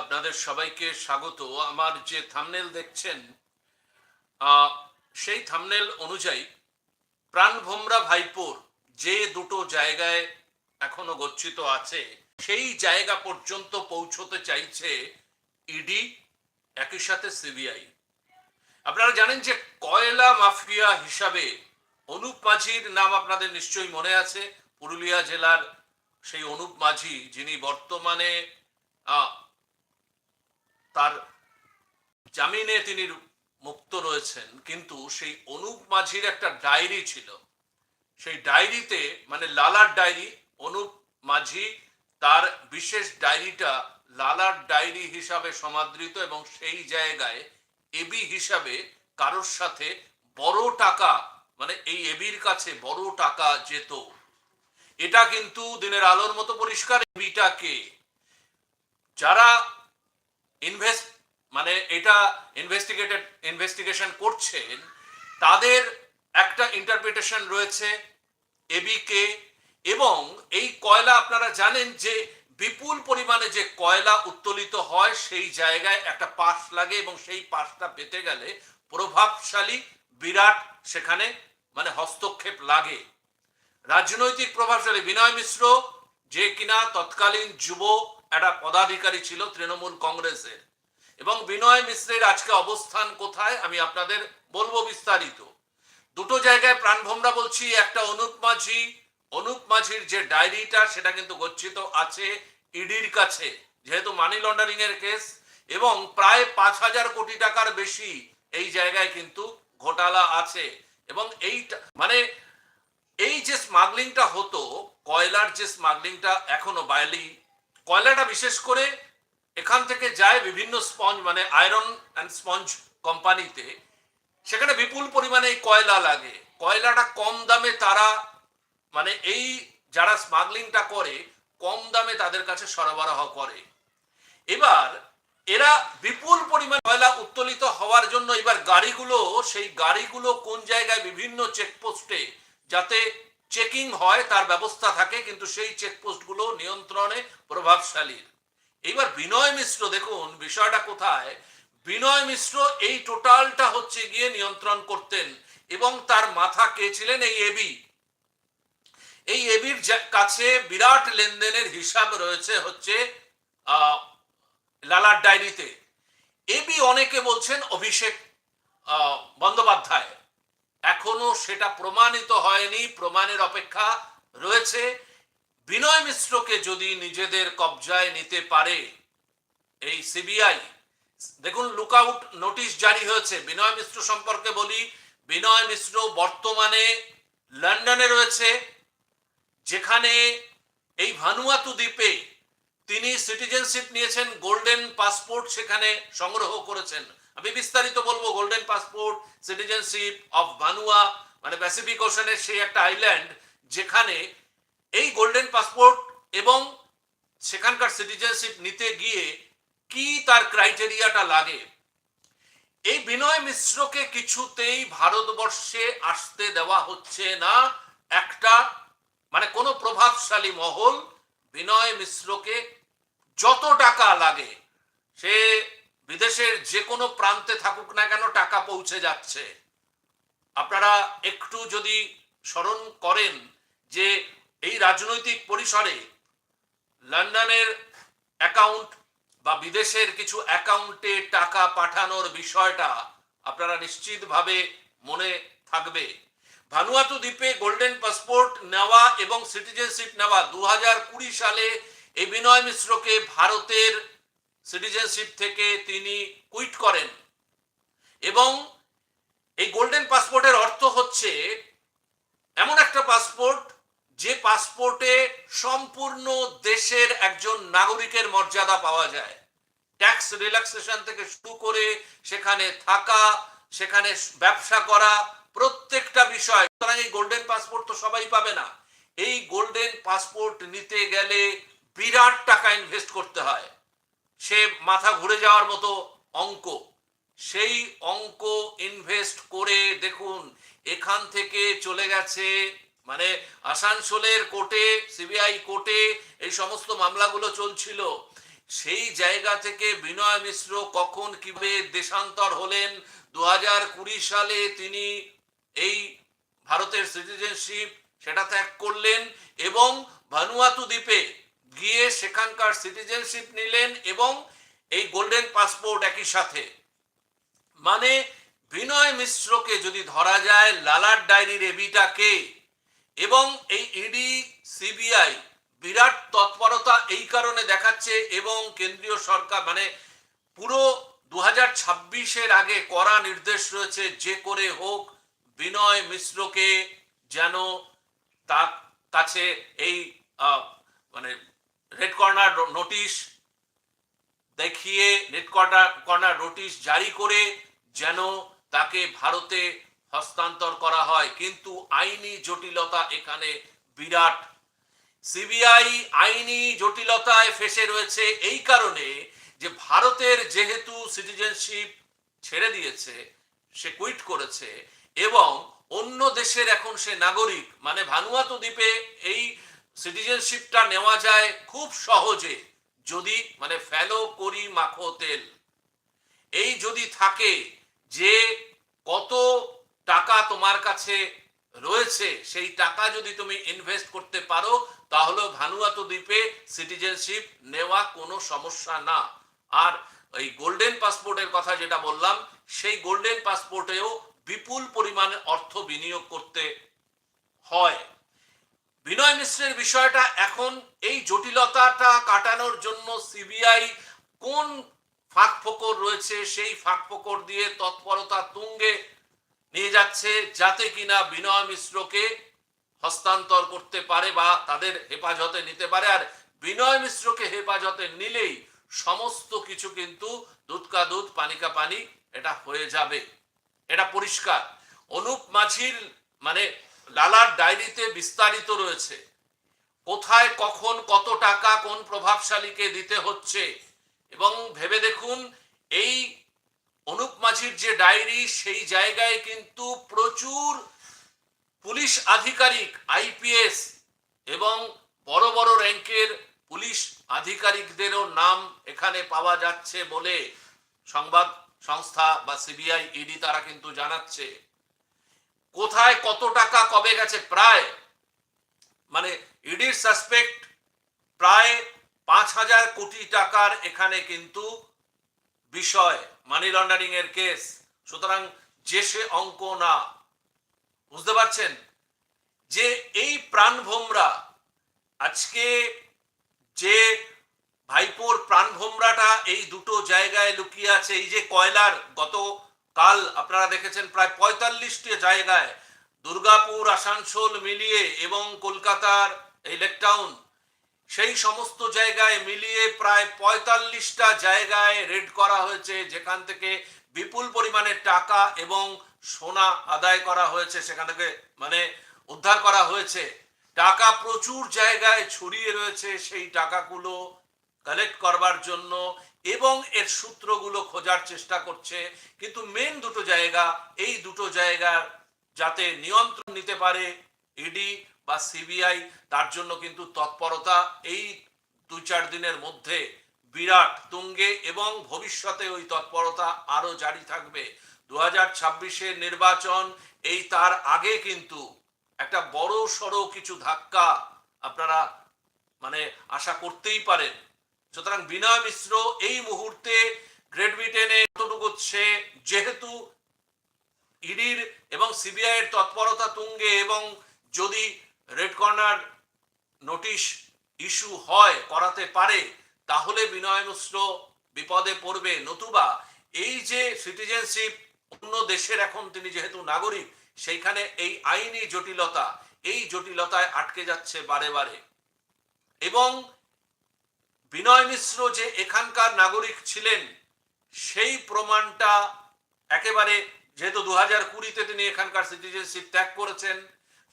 আপনাদের সবাইকে স্বাগত। আমার যে থামনেল দেখছেন সেই থামনেল অনুযায়ী প্রাণভোমরা ভাইপোর যে দুটো জায়গায় এখনও গচ্ছিত আছে, সেই জায়গা পর্যন্ত পৌঁছতে চাইছে ইডি একই সাথে সিবিআই আপনারা জানেন যে কয়লা মাফিয়া হিসাবে অনুপ মাঝির নাম আপনাদের নিশ্চয়ই মনে আছে। পুরুলিয়া জেলার সেই অনুপ মাঝি, যিনি বর্তমানে তার জামিনে তিনি মুক্ত রয়েছেন, কিন্তু সেই অনুপ মাঝির একটা ডায়েরি ছিল। সেই ডায়েরিতে মানে লালার ডায়েরি, অনুপ মাঝি তার বিশেষ ডায়েরিটা লালার ডায়েরি হিসাবে সমাদৃত এবং সেই জায়গায় এবি হিসাবে কারোর সাথে বড় টাকা মানে এই এবির কাছে বড় টাকা যেত। এটা কিন্তু দিনের আলোর মতো পরিষ্কার এবিটাকে যারা ইনভেস্ট মানে এটা ইনভেস্টিগেটেড ইনভেস্টিগেশন করছেন, তাদের একটা ইন্টারপ্রিটেশন রয়েছে এবিকে এবং এই কয়লা আপনারা জানেন যে বিপুল পরিমাণে যে কয়লা উত্তোলিত হয়, সেই জায়গায় একটা পাশ লাগে এবং সেই পাশটা পেতে গেলে প্রভাবশালী বিরাট সেখানে মানে হস্তক্ষেপ লাগে। রাজনৈতিক প্রভাবশালী বিনয় মিশ্র, যে কিনা তৎকালীন যুব একটা পদাধিকারী ছিল তৃণমূল কংগ্রেসের। এবং বিনয় মিশ্রের আজকে অবস্থান কোথায় আমি আপনাদের বলব বিস্তারিত। দুটো জায়গায় প্রাণভোমরা বলছি, একটা অনুপ মাঝি। অনুপ মাঝির যে ডায়েরিটা, সেটা কিন্তু গচ্ছিত আছে ইডির কাছে, যেহেতু মানি লন্ডারিং এর কেস এবং প্রায় পাঁচ হাজার কোটি টাকার বেশি এই জায়গায় কিন্তু ঘোটালা আছে। এবং এইটা মানে এই যে স্মাগলিংটা হতো, কয়লার যে স্মাগলিংটা এখনও বাইলি কয়লাটা বিশেষ করে এখান থেকে যায় বিভিন্ন স্পঞ্জ মানে আয়রন অ্যান্ড স্পঞ্জ কোম্পানিতে, সেখানে বিপুল পরিমাণে এই কয়লা লাগে। কয়লাটা কম দামে তারা মানে এই যারা স্মাগলিংটা করে, কম দামে তাদের কাছে সরবরাহ করে। এবার এরা বিপুল পরিমাণ কয়লা উত্তোলিত হওয়ার জন্য এবার গাড়িগুলো, সেই গাড়িগুলো কোন জায়গায় বিভিন্ন চেকপোস্টে যাতে চেকিং হয়, তার ব্যবস্থা থাকে, কিন্তু সেই চেকপোস্টগুলো নিয়ন্ত্রণে প্রভাবশালীর এইবার বিনয় মিশ্র দেখুন, বিষয়টা কোথায়? বিনয় মিশ্র এই টোটালটা হচ্ছে গিয়ে নিয়ন্ত্রণ করতেন, এবং তার মাথা কে ছিলেন? এই এবি এই এবির কাছে বিরাট লেনদেনের হিসাব রয়েছে হচ্ছে লালার ডায়েরিতে। এবি অনেকে বলছেন অভিষেক বন্দ্যোপাধ্যায় এখনও সেটা প্রমাণিত হয়নি, প্রমাণের অপেক্ষা রয়েছে। বিনয় মিশ্রকে যদি নিজেদের কবজায় নিতে পারে এই সিবিআই, দেখুন, লুকআউট নোটিশ জারি হয়েছে। বিনয় মিশ্র সম্পর্কে বলি, বিনয় মিশ্র বর্তমানে লন্ডনে রয়েছে, যেখানে এই ভানুয়াতু দ্বীপে তিনি সিটিজেনশিপ নিয়েছেন, গোল্ডেন পাসপোর্ট সেখানে সংগ্রহ করেছেন। আমি বিস্তারিত বলব golden passport citizenship of Vanuatu মানে প্যাসিফিক ওশানের সেই একটা আইল্যান্ড যেখানে এই গোল্ডেন পাসপোর্ট এবং সেখানকার সিটিজেনশিপ নিতে গিয়ে কি তার ক্রাইটেরিয়াটা লাগে? এই বিনয় মিশ্রকে কিছুতেই ভারতবর্ষে আসতে দেওয়া হচ্ছে না। একটা মানে কোনো প্রভাবশালী মহল বিনয় মিশ্রকে যত টাকা লাগে, সে বিদেশের যে কোনো প্রান্তে থাকুক না কেন টাকা পৌঁছে যাচ্ছে। আপনারা একটু যদি স্মরণ করেন যে এই রাজনৈতিক পরিসরে লন্ডনের অ্যাকাউন্ট বা বিদেশের কিছু অ্যাকাউন্টে টাকা পাঠানোর বিষয়টা আপনারা নিশ্চিতভাবে মনে থাকবে। ভানুয়াতু দ্বীপে গোল্ডেন পাসপোর্ট নেওয়া এবং সিটিজেনশিপ নেওয়া দু সালে এই বিনয় মিশ্রকে ভারতের সিটিজেনশিপ থেকে তিনি কুইট করেন। এবং এই গোল্ডেন পাসপোর্টের অর্থ হচ্ছে এমন একটা পাসপোর্ট যে পাসপোর্টে সম্পূর্ণ দেশের একজন নাগরিকের মর্যাদা পাওয়া যায়। ট্যাক্স রিল্যাক্সেশন থেকে শুরু করে সেখানে থাকা, সেখানে ব্যবসা করা, প্রত্যেকটা বিষয়। সুতরাং এই গোল্ডেন পাসপোর্ট তো সবাই পাবে না। এই গোল্ডেন পাসপোর্ট নিতে গেলে বিরাট টাকা ইনভেস্ট করতে হয়। সে মাথা ঘুরে যাওয়ার মতো অঙ্ক। সেই অঙ্ক ইনভেস্ট করে দেখুন, এখান থেকে চলে গেছে মানে আসানসোলের কোর্টে, সিবিআই কোর্টে এই সমস্ত মামলাগুলো চলছিল। সেই জায়গা থেকে বিনয় মিশ্র কখন কীভাবে দেশান্তর হলেন দু হাজার কুড়ি সালে তিনি এই ভারতের সিটিজেনশিপ সেটা ত্যাগ করলেন এবং ভানুয়াতু দ্বীপে গিয়ে সেখানকার সিটিজেনশিপ নিলেন এবং এই গোল্ডেন পাসপোর্ট একই সাথে। মানে বিনয় মিশ্রকে যদি ধরা যায়, লালার ডায়েরির এবিটাকে, এবং এই ইডি সিবিআই বিরাট তৎপরতা এই কারণে দেখাচ্ছে এবং কেন্দ্রীয় সরকার মানে পুরো দু হাজার আগে করা নির্দেশ রয়েছে যে করে হোক, বিনয় মিশ্রকে যেন তার কাছে এই মানে রেড কর্নার নোটিশ দেখিয়ে নেট কর্নার কর্নার নোটিশ জারি করে যেন তাকে ভারতে হস্তান্তর করা হয়। কিন্তু আইনি জটিলতা এখানে বিরাট। সিবিআই আইনি জটিলতায় ফেসে রয়েছে এই কারণে যে ভারতের যেহেতু সিটিজেনশিপ ছেড়ে দিয়েছে, সে কুইট করেছে, এবং অন্য দেশের এখন সে নাগরিক মানে ভানুয়াতু দ্বীপে এই সিটিজেনশিপটা নেওয়া যায় খুব সহজে যদি মানে ফেলো করি মাখো তেল। এই যদি থাকে যে কত টাকা তোমার কাছে রয়েছে, সেই টাকা যদি তুমি ইনভেস্ট করতে পারো তাহলে ভানুয়াতু দ্বীপে সিটিজেনশিপ নেওয়া কোনো সমস্যা না। আর এই গোল্ডেন পাসপোর্টের কথা যেটা বললাম, সেই গোল্ডেন পাসপোর্টেও বিপুল পরিমাণে অর্থ বিনিয়োগ করতে হয়। বিনয় মিশ্রের বিষয়টা এখন এই জটিলতাটা কাটানোর জন্য সিবিআই কোন ফাঁক ফোকর রয়েছে, সেই ফাঁক ফোকর দিয়ে তৎপরতা তুঙ্গে নিয়ে যাচ্ছে যাতে কিনা বিনয় মিশ্রকে হস্তান্তর করতে পারে বা তাদের হেফাজতে নিতে পারে। আর বিনয় মিশ্রকে হেফাজতে নিলেই সমস্ত কিছু কিন্তু দুধকা দুধ, পানিকা পানি, এটা হয়ে যাবে। এটা পরিষ্কার। অনুপ মাঝির মানে লালার ডায়েরিতে বিস্তারিত রয়েছে, কোথায়, কখন, কত টাকা, কোন প্রভাবশালীকে দিতে হচ্ছে, এবং ভেবে দেখুন, এই অনুপ মাঝির যে ডায়েরি, সেই জায়গায় কিন্তু প্রচুর পুলিশ আধিকারিক, আইপিএস, এবং বড় বড় র্যাঙ্কের পুলিশ আধিকারিকদেরও নাম এখানে পাওয়া যাচ্ছে বলে সংবাদ সংস্থা বা সিবিআই, ইডি তারা কিন্তু জানাচ্ছে। কোথায় কত টাকা, কবে গেছে, প্রায় মানে ইডির সাসপেক্ট প্রায় পাঁচ হাজার কোটি টাকার এখানে কিন্তু বিষয় মানি লন্ডারিং এর কেস সুতরাং যে সে অঙ্ক না, বুঝতে পারছেন? যে এই প্রাণভোমরা, আজকে যে ভাইপোর প্রাণভোমরাটা এই দুটো জায়গায় লুকিয়ে আছে, এই যে কয়লার, গত কাল আপনারা দেখেছেন প্রায় পঁয়তাল্লিশটি জায়গায় দুর্গাপুর, আসানসোল মিলিয়ে এবং কলকাতার এই লেকটাউন সেই সমস্ত জায়গায় মিলিয়ে প্রায় পঁয়তাল্লিশটা জায়গায় রেড করা হয়েছে, যেখান থেকে বিপুল পরিমাণে টাকা এবং সোনা আদায় করা হয়েছে, সেখান থেকে মানে উদ্ধার করা হয়েছে। টাকা প্রচুর জায়গায় ছড়িয়ে রয়েছে, সেই টাকাগুলো কালেক্ট করবার জন্য এবং এর সূত্রগুলো খোঁজার চেষ্টা করছে। কিন্তু মেন দুটো জায়গা, এই দুটো জায়গার যাতে নিয়ন্ত্রণ নিতে পারে ইডি বা সিবিআই তার জন্য কিন্তু তৎপরতা এই দু চার দিনের মধ্যে বিরাট তুঙ্গে এবং ভবিষ্যতে ওই তৎপরতা আরও জারি থাকবে। দু হাজার নির্বাচন, এই তার আগে কিন্তু একটা বড় সড়ো কিছু ধাক্কা আপনারা মানে আশা করতেই পারেন। সুতরাং বিনয় মিশ্র এই মুহূর্তে গ্রেট ব্রিটেনে কতটুকু হচ্ছে, যেহেতু ইডির এবং সিবিআই এর তৎপরতা তুঙ্গে এবং যদি রেড কর্নার নোটিশ ইস্যু হয়, করাতে পারে, তাহলে বিনয় মিশ্র বিপদে পড়বে। নতুবা এই যে সিটিজেনশিপ অন্য দেশের এখন তিনি যেহেতু নাগরিক, সেইখানে এই আইনি জটিলতা, এই জটিলতায় আটকে যাচ্ছে বারে বারে। এবং বিনয় মিশ্র যে এখানকার নাগরিক ছিলেন, সেই প্রমাণটা একেবারে যেহেতু দু হাজার কুড়িতে তিনি এখানকার সিটিজেনশিপ ত্যাগ করেছেন,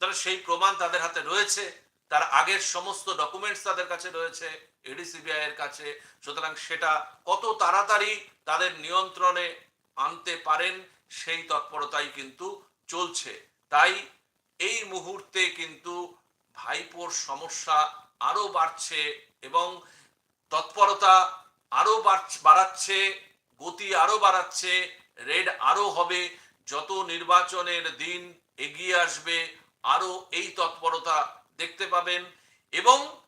তাহলে সেই প্রমাণ তাদের হাতে রয়েছে, তার আগের সমস্ত ডকুমেন্টস তাদের কাছে রয়েছে এডিসিবিআই এর কাছে, সুতরাং সেটা কত তাড়াতাড়ি তাদের নিয়ন্ত্রণে আনতে পারেন, সেই তৎপরতাই কিন্তু চলছে। তাই এই মুহূর্তে কিন্তু ভাইপোর সমস্যা আরও বাড়ছে এবং তৎপরতা আরও বাড়ছ- বাড়াচ্ছে, গতি আরও বাড়াচ্ছে, রেড আরও হবে, যত নির্বাচনের দিন এগিয়ে আসবে, আরও এই তৎপরতা দেখতে পাবেন। এবং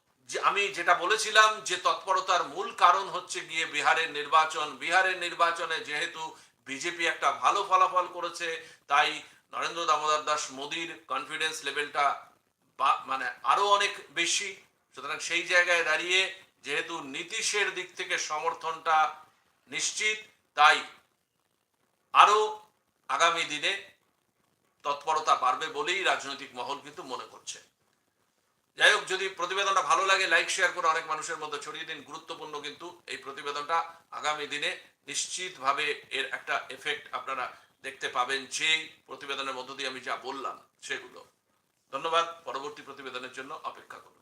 আমি যেটা বলেছিলাম যে তৎপরতার মূল কারণ হচ্ছে গিয়ে বিহারের নির্বাচন। বিহারের নির্বাচনে যেহেতু বিজেপি একটা ভালো ফলাফল করেছে, তাই নরেন্দ্র দামোদর দাস মোদীর কনফিডেন্স লেভেলটা মানে আরও অনেক বেশি। সুতরাং সেই জায়গায় দাঁড়িয়ে যেহেতু নীতিশের দিক থেকে সমর্থনটা নিশ্চিত, তাই আরও আগামী দিনে তৎপরতা বাড়বে বলেই রাজনৈতিক মহল কিন্তু মনে করছে। যাই হোক, যদি প্রতিবেদনটা ভালো লাগে, লাইক, শেয়ার করে অনেক মানুষের মধ্যে ছড়িয়ে দিন। গুরুত্বপূর্ণ কিন্তু এই প্রতিবেদনটা আগামী দিনে নিশ্চিতভাবে এর একটা এফেক্ট আপনারা দেখতে পাবেন, যেই প্রতিবেদনের মধ্য দিয়ে আমি যা বললাম সেগুলো। ধন্যবাদ, পরবর্তী প্রতিবেদনের জন্য অপেক্ষা করুন।